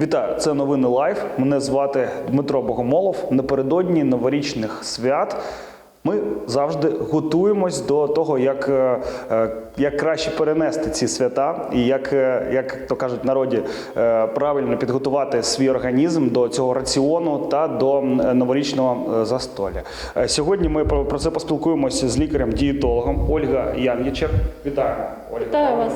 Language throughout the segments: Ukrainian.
Вітаю, це новини Лайф. Мене звати Дмитро Богомолов. Напередодні новорічних свят ми завжди готуємось до того, як, е, е, як краще перенести ці свята, і як, е, як то кажуть народі, правильно підготувати свій організм до цього раціону та до новорічного застолля. Сьогодні ми про це поспілкуємося з лікарем-дієтологом Ольга Ян'ячер. Вітаємо, Ольга. Вітаю вас.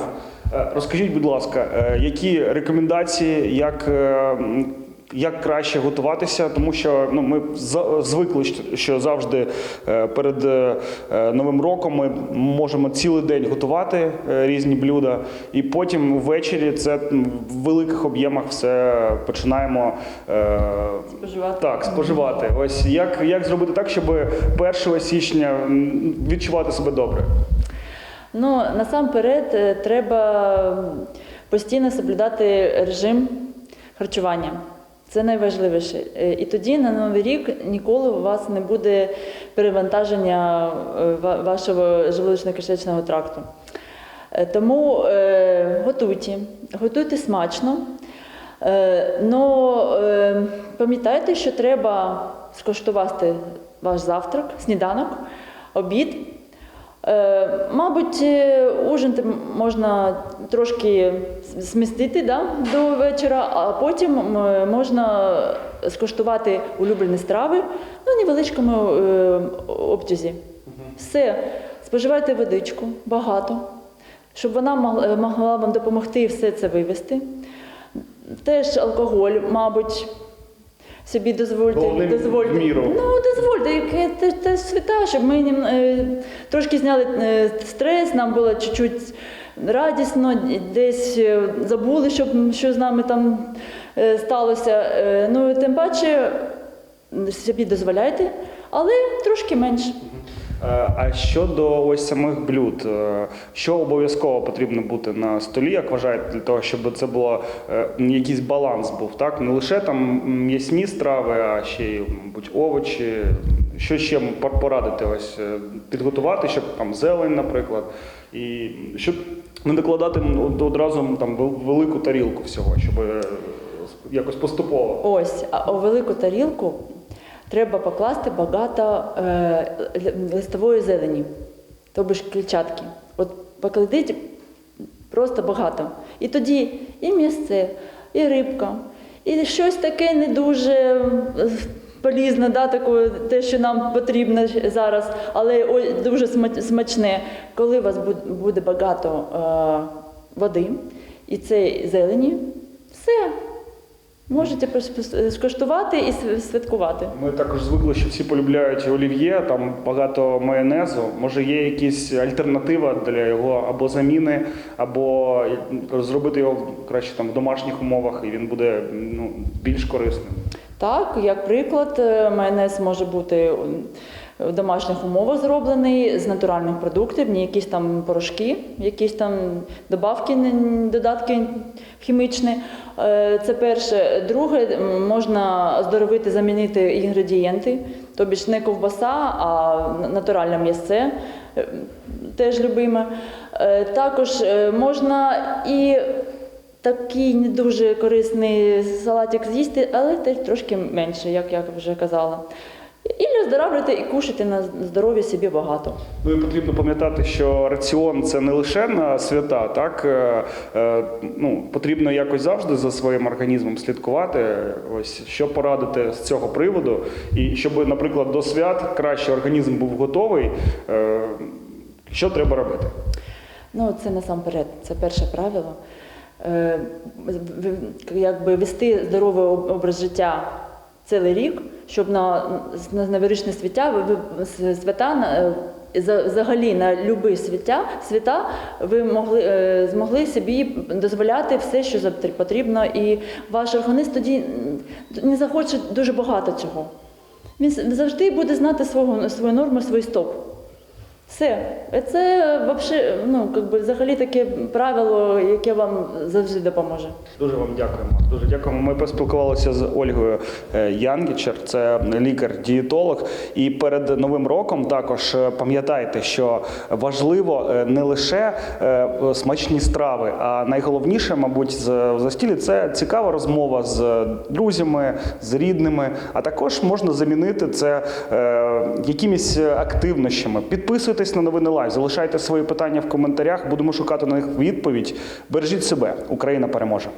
Е, Розкажіть, будь ласка, е, які рекомендації, як, е, як краще готуватися, тому що ну, ми звикли, що- завжди перед Новим роком ми можемо цілий день готувати різні блюда, і потім ввечері це в великих об'ємах все починаємо Споживати. так, споживати. Ось як, як зробити так, щоб 1 січня відчувати себе добре? Ну, насамперед, е, треба постійно соблюдати режим харчування. Це найважливіше. Е, І тоді на Новий рік ніколи у вас не буде перевантаження е, вашого желудочно-кишечного тракту. Тому готуйте, готуйте смачно. Е, но е, пам'ятайте, що треба скуштувати ваш завтрак, сніданок, обід. Е, мабуть, е, ужин можна трошки змістити да, до вечора, а потім можна скуштувати улюблені страви ну, в невеличкому е, обтязі. Все, споживайте водичку багато, щоб вона могла вам допомогти все це вивести. Теж алкоголь, мабуть, собі дозвольте. Головне, дозвольте. в міру. Ну, дозвольте, яке те, те свята, щоб ми нім- е, трошки зняли е, стрес, нам було чуть-чуть радісно, десь е, забули, щоб, що з нами там е, сталося. Е, ну, тим паче, собі дозволяйте, але трошки менше. Е, А щодо ось самих блюд, е, що обов'язково потрібно бути на столі, як вважаєте, для того, щоб це було е, якийсь баланс був, так? Не лише там м'ясні страви, а ще й, мабуть, овочі. Що ще порадити ось підготувати, щоб там зелень, наприклад, і щоб не докладати одразу там велику тарілку всього, щоб якось поступово. Ось, а велику тарілку треба покласти багато е, листової зелені, тобто клітчатки. От покладіть просто багато. І тоді і м'ясце, і рибка, і щось таке не дуже е, полізне, да, таке, те, що нам потрібно зараз, але дуже смачне. Коли у вас буде багато е, води і цієї зелені, все. Можете пос- скуштувати і святкувати. Ми також звикли, що всі полюбляють олів'є, там багато майонезу. Може, є якась альтернатива для його або заміни, або зробити його краще там в домашніх умовах, і він буде ну, більш корисним. Так, як приклад, е, майонез може бути в домашніх умовах зроблений з натуральних продуктів, не якісь там порошки, якісь там добавки, додатки хімічні. Е, Це перше. Друге, можна оздоровити, замінити інгредієнти, тобі ж не ковбаса, а натуральне м'ясце. е, Теж любиме. Е, Також можна і такий не дуже корисний салатик з'їсти, але теж трошки менше, як я вже казала. І і кушати на здоров'я собі багато. Ну і потрібно пам'ятати, що раціон це не лише на свята, так Е, е, ну, потрібно якось завжди за своїм організмом слідкувати. Ось що порадити з цього приводу, і щоб, наприклад, до свят краще організм був готовий. е, Що треба робити? Ну, це насамперед, це перше правило. Якби вести здоровий образ життя цілий рік, щоб на, на новорічне свята, свята е, за- взагалі на любі свята, свята ви могли, е, змогли собі дозволяти все, що потрібно, і ваш організм тоді не захоче дуже багато цього. Він завжди буде знати свого, свою норму, свій стоп. Все. Це вообще, ну, как би, взагалі таке правило, яке вам завжди допоможе. Дуже вам дякуємо. Дуже дякуємо. Ми поспілкувалися з Ольгою е, Янгічер, це лікар-дієтолог. І перед новим роком також е, пам'ятайте, що важливо е, не лише смачні страви, а найголовніше, мабуть, з застілі це цікава розмова з друзями, з рідними. А також можна замінити це якимись активнощами. Підписуйтесь на новини Лайв, залишайте свої питання в коментарях. Будемо шукати на них відповідь. Бережіть себе. Україна переможе.